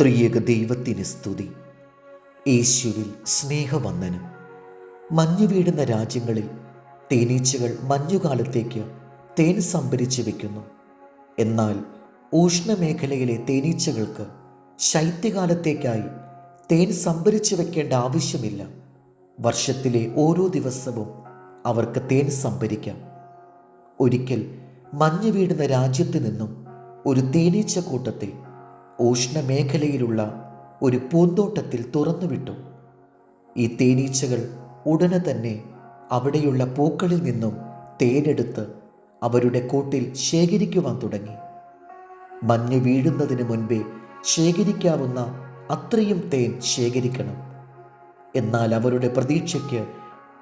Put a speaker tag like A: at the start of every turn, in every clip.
A: ത്രിയേക ദൈവത്തിന് സ്തുതി. യേശുവിൽ സ്നേഹവന്ദനം. മഞ്ഞു വീടുന്ന രാജ്യങ്ങളിൽ തേനീച്ചകൾ മഞ്ഞുകാലത്തേക്ക് തേൻ സംഭരിച്ചു വെക്കുന്നു. എന്നാൽ ഉഷ്ണമേഖലയിലെ തേനീച്ചകൾക്ക് ശൈത്യകാലത്തേക്കായി തേൻ സംഭരിച്ചു വെക്കേണ്ട ആവശ്യമില്ല. വർഷത്തിലെ ഓരോ ദിവസവും അവർക്ക് തേൻ സംഭരിക്കാം. ഒരിക്കൽ മഞ്ഞു വീടുന്ന രാജ്യത്ത് നിന്നും ഒരു തേനീച്ച കൂട്ടത്തെ ഉഷ്ണമേഖലയിലുള്ള ഒരു പൂന്തോട്ടത്തിൽ തുറന്നുവിട്ടു. ഈ തേനീച്ചകൾ ഉടനെ തന്നെ അവിടെയുള്ള പൂക്കളിൽ നിന്നും തേനെടുത്ത് അവരുടെ കൂട്ടിൽ ശേഖരിക്കുവാൻ തുടങ്ങി. മഞ്ഞ് വീഴുന്നതിന് മുൻപേ ശേഖരിക്കാവുന്ന അത്രയും തേൻ ശേഖരിക്കണം. എന്നാൽ അവരുടെ പ്രതീക്ഷയ്ക്ക്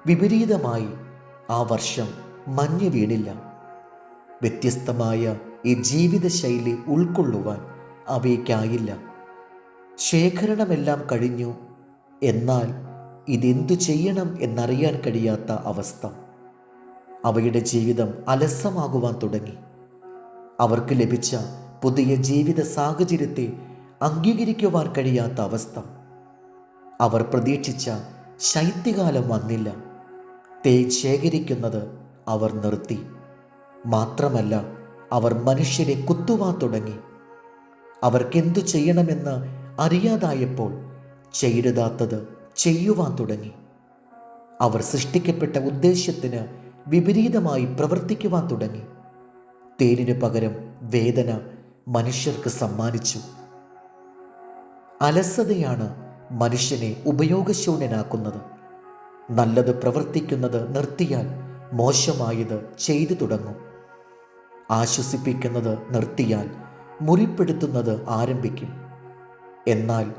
A: വിപരീതമായി ആ വർഷം മഞ്ഞ് വീണില്ല. വ്യത്യസ്തമായ ഈ ജീവിതശൈലി ഉൾക്കൊള്ളുവാൻ അവയ്ക്കായില്ല. ശേഖരണമെല്ലാം കഴിഞ്ഞു. എന്നാൽ ഇതെന്തു ചെയ്യണം എന്നറിയാൻ കഴിയാത്ത അവസ്ഥ. അവയുടെ ജീവിതം അലസമാകുവാൻ തുടങ്ങി. അവർക്ക് ലഭിച്ച പുതിയ ജീവിത സാഹചര്യത്തെ അംഗീകരിക്കുവാൻ കഴിയാത്ത അവസ്ഥ. അവർ പ്രതീക്ഷിച്ച ശൈത്യകാലം വന്നില്ല. തേൻ ശേഖരിക്കുന്നത് അവർ നിർത്തി. മാത്രമല്ല അവർ മനുഷ്യരെ കുത്തുവാൻ തുടങ്ങി. അവർക്കെന്തു ചെയ്യണമെന്ന് അറിയാതായപ്പോൾ ചെയ്യരുതാത്തത് ചെയ്യുവാൻ തുടങ്ങി. അവർ സൃഷ്ടിക്കപ്പെട്ട ഉദ്ദേശ്യത്തിന് വിപരീതമായി പ്രവർത്തിക്കുവാൻ തുടങ്ങി. തേനിനു പകരം വേദന മനുഷ്യർക്ക് സമ്മാനിച്ചു. അലസതയാണ് മനുഷ്യനെ ഉപയോഗശൂന്യനാക്കുന്നത്. നല്ലത് പ്രവർത്തിക്കുന്നത് നിർത്തിയാൽ മോശമായത് ചെയ്തു തുടങ്ങും. ആശ്വസിപ്പിക്കുന്നത് നിർത്തിയാൽ മുറിപ്പെടുത്തുന്നത് ആരംഭിക്കും. എന്നാൽ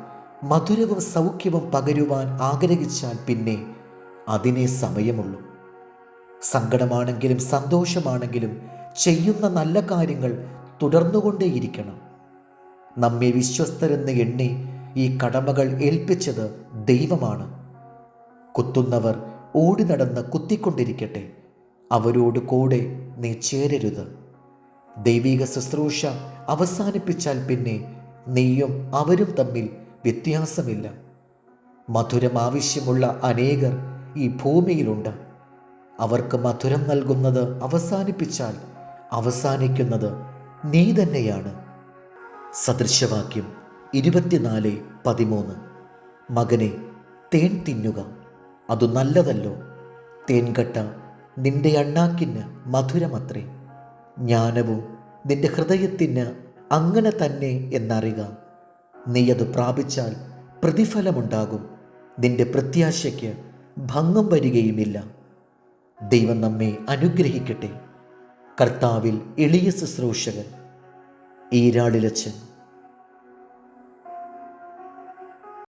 A: മധുരവും സൗഖ്യവും പകരുവാൻ ആഗ്രഹിച്ചാൽ പിന്നെ അതിനെ സമയമുള്ളൂ. സങ്കടമാണെങ്കിലും സന്തോഷമാണെങ്കിലും ചെയ്യുന്ന നല്ല കാര്യങ്ങൾ തുടർന്നുകൊണ്ടേയിരിക്കണം. നമ്മെ വിശ്വസ്തരെന്ന് എണ്ണി ഈ കടമകൾ ഏൽപ്പിച്ചത് ദൈവമാണ്. കുത്തുന്നവർ ഓടി നടന്ന് കുത്തിക്കൊണ്ടിരിക്കട്ടെ. അവരോട് കൂടെ നീ ചേരരുത്. ദൈവിക ശുശ്രൂഷ അവസാനിപ്പിച്ചാൽ പിന്നെ നീയും അവരും തമ്മിൽ വ്യത്യാസമില്ല. മധുരം ആവശ്യമുള്ള അനേകർ ഈ ഭൂമിയിലുണ്ട്. അവർക്ക് മധുരം നൽകുന്നത് അവസാനിപ്പിച്ചാൽ അവസാനിക്കുന്നത് നീ തന്നെയാണ്. സദൃശവാക്യം ഇരുപത്തിനാല് പതിമൂന്ന്. മകനെ തേൻ തിന്നുക. അതു നല്ലതല്ലോ. തേൻകട്ട നിന്റെ അണ്ണാക്കിന് മധുരമത്രേ. ജ്ഞാനവും നിന്റെ ഹൃദയത്തിന് അങ്ങനെ തന്നെ എന്നറിയുക. നീ അത് പ്രാപിച്ചാൽ പ്രതിഫലമുണ്ടാകും. നിന്റെ പ്രത്യാശയ്ക്ക് ഭംഗം വരികയുമില്ല. ദൈവം നമ്മെ അനുഗ്രഹിക്കട്ടെ. കർത്താവിൽ എളിയ ശുശ്രൂഷകൻ ഈരാളിലച്ചൻ